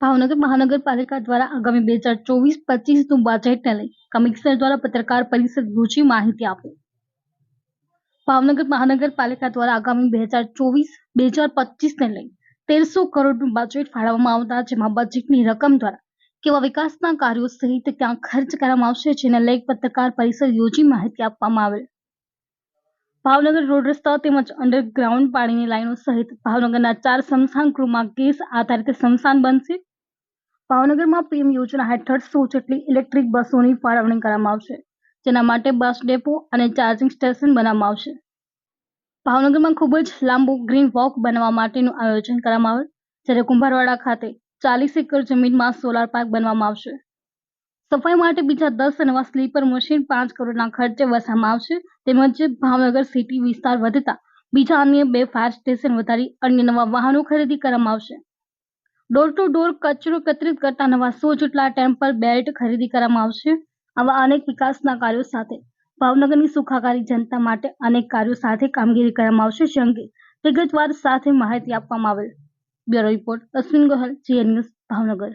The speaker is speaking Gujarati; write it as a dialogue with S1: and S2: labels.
S1: ભાવનગર મહાનગરપાલિકા દ્વારા આગામી બે હજાર ચોવીસ પચીસનું બજેટને લઈ કમિશનર દ્વારા પત્રકાર પરિષદ યોજી માહિતી આપી. ભાવનગર મહાનગરપાલિકા દ્વારા આગામી બે હજાર ચોવીસ, બે હજાર પચીસને લઈ તેરસો કરોડનું બજેટ ફાળવવામાં આવતા જેમાં બજેટની રકમ દ્વારા કેવા વિકાસના કાર્યો સહિત ક્યાં ખર્ચ કરવામાં આવશે જેને લઈ પત્રકાર પરિષદ યોજી માહિતી આપવામાં આવેલ. ભાવનગર રોડ રસ્તા તેમજ અંડરગ્રાઉન્ડ પાણીની લાઈનો સહિત ભાવનગરના ચાર સ્મશાન ગૃહમાં ગેસ આધારિત સ્મશાન બનશે. ભાવનગરમાં પીએમ યોજના હેઠળ સો જેટલી ઇલેક્ટ્રિક બસોની ફાળવણી કરવામાં આવશે. જેના માટે બસ ડેપો અને ચાર્જિંગ સ્ટેશન બનાવવામાં આવશે. ભાવનગરમાં ખૂબ જ લાંબુ ગ્રીન વોક બનવા માટેનું આયોજન કરવામાં આવે જ્યારે કુંભારવાડા ખાતે ચાલીસ એકર જમીનમાં સોલાર પાર્ક બનવામાં આવશે. સફાઈ માટે બીજા દસ નવા સ્લીપર મશીન પાંચ કરોડના ખર્ચે વસવામાં આવશે. તેમજ ભાવનગર સિટી વિસ્તાર વધતા બીજા અન્ય બે ફાયર સ્ટેશન વધારી અન્ય નવા વાહનો ખરીદી કરવામાં આવશે. ડોર ટુ ડોર કચરો એકત્રિત કરતા નવા સો જેટલા ટેમ્પર બેલ્ટ ખરીદી કરવામાં આવશે. આવા અનેક વિકાસના કાર્યો સાથે ભાવનગરની સુખાકારી જનતા માટે અનેક કાર્યો સાથે કામગીરી કરવામાં આવશે, જે અંગે વિગતવાર સાથે માહિતી આપવામાં આવેલ. Bureau report Ashwin Gohil, GN news Bhavnagar.